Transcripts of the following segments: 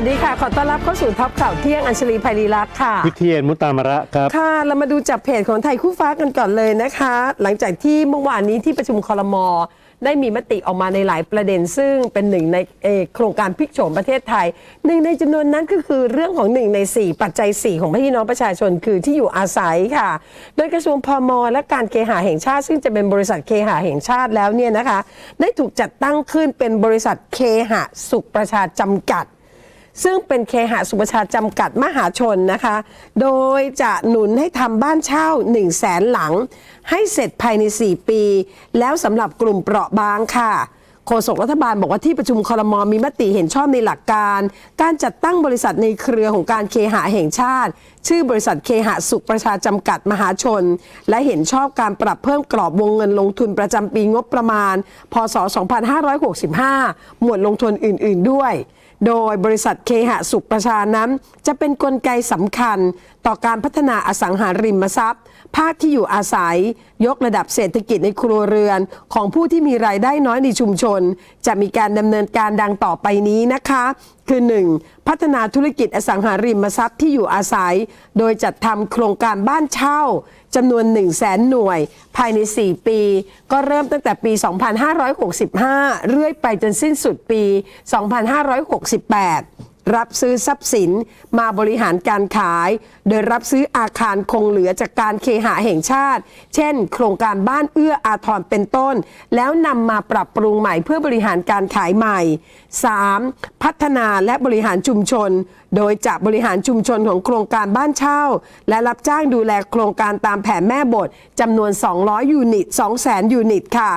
วัสดีค่ะ ขอต้อนรับเข้าสู่ท็อปข่าวเที่ยงอัญชลีไพรีรัตน์ค่ะวิเทียนมุตตามระครับ ค่ะ เรามาดูจากเพจของไทยคู่ฟ้ากันก่อนเลยนะคะ หลังจากที่เมื่อวานนี้ที่ประชุมคอรมอได้มีมติออกมาในหลายประเด็น ซึ่งเป็นหนึ่งในเอ่อโครงการพลิกโฉมประเทศไทยหนึ่งในจำนวนนั้นก็คือเรื่องของหนึ่งใน 4 ปัจจัย 4 ของพี่น้องประชาชนคือที่อยู่อาศัยค่ะ โดยกระทรวงพมและการเคหะแห่งชาติ ซึ่งจะเป็นบริษัทเคหะแห่งชาติแล้วเนี่ยนะคะ ได้ถูกจัดตั้งขึ้นเป็นบริษัทเคหะสุขประชาจำกัด ซึ่งเป็นเคหะสุประชาจำกัดมหาชนนะคะ โดยจะหนุนให้ทำบ้านเช่า 1 0 0 0 0แสนหลัง ให้เสร็จภายใน 4 ปี แล้วสำหรับกลุ่มเปราะบางค่ะโฆษกรัฐบาลบอกว่าที่ประชุมคอรมอมีมติเห็นชอบในหลักการ การจัดตั้งบริษัทในเครือของการเคหะแห่งชาติชื่อบริษัทเคหะสุขประชาจำกัดมหาชน และเห็นชอบการปรับเพิ่มกรอบวงเงินลงทุนประจำปีงบประมาณ พศ 2565 หมวดลงทุนอื่น ๆ ด้วย โดยบริษัทเคหะสุขประชานั้น จะเป็นนกลไกสำคัญต่อการพัฒนาอสังหาริมทรัพย์ ภาคที่อยู่อาศัย ยกระดับเศรษฐกิจในครัวเรือน ของผู้ที่มีรายได้น้อยในชุมชน จะมีการดำเนินการดังต่อไปนี้นะคะ คือ 1. พัฒนาธุรกิจอสังหาริมทรัพย์ที่อยู่อาศัย โดยจัดทำโครงการบ้านเช่าจำนวน 1 0 0 0 0แสนหน่วย ภายใน 4 ปี ก็เริ่มตั้งแต่ปี 2565 เรื่อยไปจนสิ้นสุดปี 2568 รับซื้อทรัพย์สินมาบริหารการขาย โดยรับซื้ออาคารคงเหลือจากการเคหะแห่งชาติ เช่น โครงการบ้านเอื้ออาทรเป็นต้น แล้วนำมาปรับปรุงใหม่เพื่อบริหารการขายใหม่ 3. พัฒนาและบริหารชุมชน โดยจะบริหารชุมชนของโครงการบ้านเช่า และรับจ้างดูแลโครงการตามแผนแม่บทจำนวน 200 ยูนิต 200,000 ยูนิตค่ะ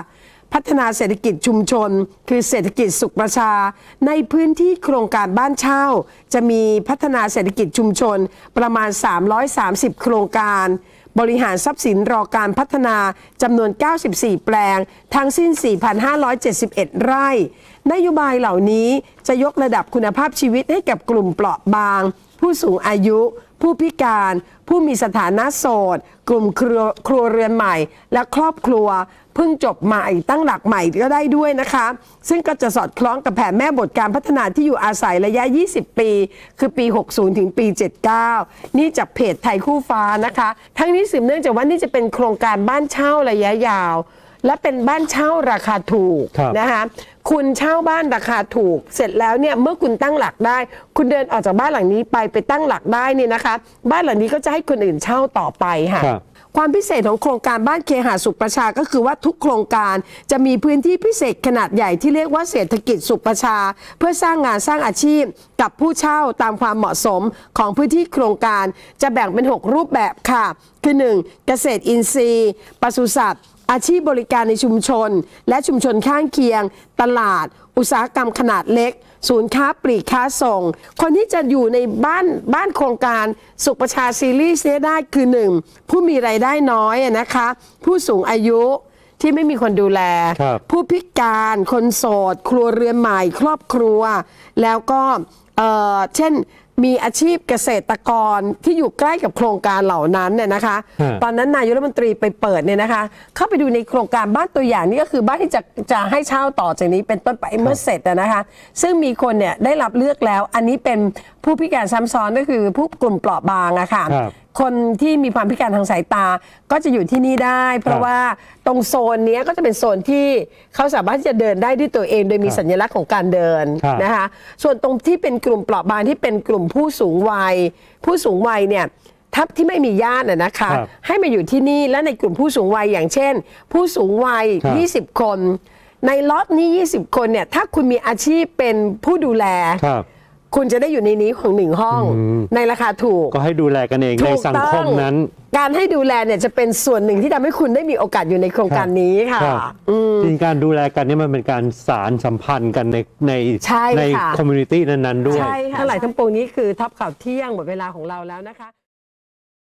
พัฒนาเศรษฐกิจชุมชน คือเศรษฐกิจสุขประชา ในพื้นที่โครงการบ้านเช่า จะมีพัฒนาเศรษฐกิจชุมชนประมาณ 330 โครงการ บริหารทรัพย์สินรอการพัฒนาจำนวน 94 แปลง ทั้งสิ้น 4,571 ไร่ นโยบายเหล่านี้จะยกระดับคุณภาพชีวิตให้กับกลุ่มเปราะบาง ผู้สูงอายุ ผู้พิการ ผู้มีสถานะโสด กลุ่มครัวครัวเรือนใหม่ และครอบครัวเพิ่งจบใหม่ตั้งหลักใหม่ก็ได้ด้วยนะคะ ซึ่งก็จะสอดคล้องกับแผนแม่บทการพัฒนาที่อยู่อาศัยระยะ 20 ปี คือปี 60 ถึงปี 79 นี่จากเพจไทยคู่ฟ้านะคะ ทั้งนี้สืบเนื่องจากว่านี่จะเป็นโครงการบ้านเช่าระยะยาว และเป็นบ้านเช่าราคาถูกครับนะคะคุณเช่าบ้านราคาถูก เสร็จแล้วเนี่ยเมื่อคุณตั้งหลักได้ คุณเดินออกจากบ้านหลังนี้ไปไปตั้งหลักได้เนี่ยนะคะ บ้านหลังนี้ก็จะให้คนอื่นเช่าต่อไปค่ะครับความพิเศษของโครงการบ้านเคหะสุขประชาก็คือว่าทุกโครงการจะมีพื้นที่พิเศษขนาดใหญ่ที่เรียกว่าเศรษฐกิจสุขประชา เพื่อสร้างงานสร้างอาชีพ กับผู้เช่าตามความเหมาะสมของพื้นที่โครงการจะแบ่งเป็น 6 รูปแบบค่ะ คือ 1. เกษตรอินทรีย์ปศุสัตว์ อาชีพบริการในชุมชน และชุมชนข้างเคียง ตลาด อุตสาหกรรมขนาดเล็ก ศูนย์ค้าปลีกค้าส่ง คนที่จะอยู่ในบ้านบ้านโครงการสุขประชาซีรีส์เนี้ได้คือ 1. ผู้มีไรายได้น้อยอะนะคะ ผู้สูงอายุที่ไม่มีคนดูแลครับผู้พิการคนโสด ครัวเรือนใหม่ ครอบครัว แล้วก็เอ่อเช่น มีอาชีพเกษตรกรที่อยู่ใกล้กับโครงการเหล่านั้นเนี่ยนะคะ ฮะ ตอนนั้นนายกรัฐมนตรีไปเปิดเนี่ยนะคะ เข้าไปดูในโครงการบ้านตัวอย่างนี่ก็คือบ้านที่จะจะให้เช่าต่อจากนี้เป็นต้นไปเมื่อเสร็จอะนะคะ ซึ่งมีคนเนี่ยได้รับเลือกแล้ว อันนี้เป็นผู้พิการซ้ำซ้อนก็คือผู้กลุ่มเปราะบางอะค่ะ ครับ คนที่มีความพิการทางสายตาก็จะอยู่ที่นี่ได้ เพครัราะบว่าตรงโซนเนี้ยก็จะเป็นโซนที่เขาสามารถที่จะเดินได้ด้วยตัวเอง โดยมีครับสัญลักษณ์ของการเดินครับนะคะ ส่วนตรงที่เป็นกลุ่มเปราะบางที่เป็นกลุ่มผู้สูงวัย ผู้สูงวัยเนี่ยทับที่ไม่มีญาติน่ะนะคะ ครับให้มาอยู่ที่นี่และในกลุ่มผู้สูงวัยอย่างเช่น ผู้สูงวัย ครับ 20 คน ในล็อตนี้ 20 คนเนี่ยถ้าคุณมีอาชีพเป็นผู้ดูแล ครับ คุณจะได้อยู่ในนี้ของหนึ่งห้องอืมในราคาถูก ก็ให้ดูแลกันเองในสังคมนั้น การให้ดูแลเนี่ยจะเป็นส่วนหนึ่งที่ทำให้คุณได้มีโอกาสอยู่ในโครงการนี้ค่ะรับอืมจริงๆการดูแลกันเนี่ยมันเป็นการสารสัมพันธ์กันในในใช่ค่ะคอมมูนิตี้นั้นๆด้วยใช่ค่ะทั้งหลายทั้งปวงนี้คือท็อปข่าวเที่ยงหมดเวลาของเราแล้วนะคะ